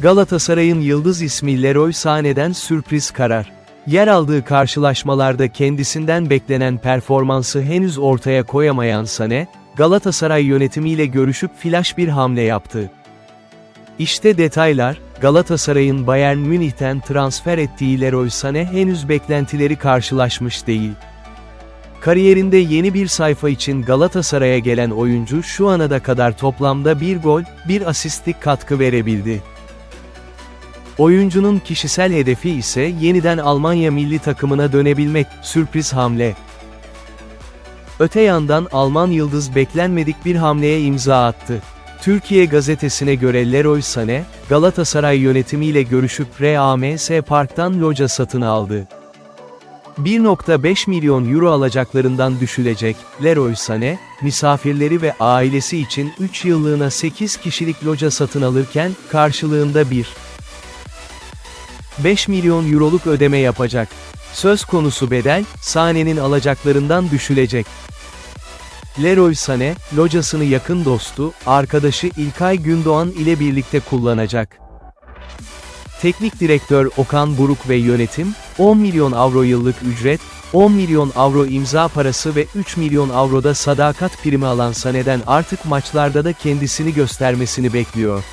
Galatasaray'ın yıldız ismi Leroy Sané'den sürpriz karar. Yer aldığı karşılaşmalarda kendisinden beklenen performansı henüz ortaya koyamayan Sané, Galatasaray yönetimiyle görüşüp flash bir hamle yaptı. İşte detaylar, Galatasaray'ın Bayern Münih'ten transfer ettiği Leroy Sané henüz beklentileri karşılaşmış değil. Kariyerinde yeni bir sayfa için Galatasaray'a gelen oyuncu şu ana da kadar toplamda bir gol, bir asistlik katkı verebildi. Oyuncunun kişisel hedefi ise yeniden Almanya milli takımına dönebilmek, sürpriz hamle. Öte yandan Alman yıldız beklenmedik bir hamleye imza attı. Türkiye gazetesine göre Leroy Sané, Galatasaray yönetimiyle görüşüp RAMS Park'tan loca satın aldı. 1.5 milyon euro alacaklarından düşülecek, Leroy Sané, misafirleri ve ailesi için 3 yıllığına 8 kişilik loca satın alırken, karşılığında bir 5 milyon euroluk ödeme yapacak. Söz konusu bedel, Sané'nin alacaklarından düşülecek. Leroy Sané, locasını yakın dostu, arkadaşı İlkay Gündoğan ile birlikte kullanacak. Teknik direktör Okan Buruk ve yönetim, 10 milyon avro yıllık ücret, 10 milyon avro imza parası ve 3 milyon avroda sadakat primi alan Sané'den artık maçlarda da kendisini göstermesini bekliyor.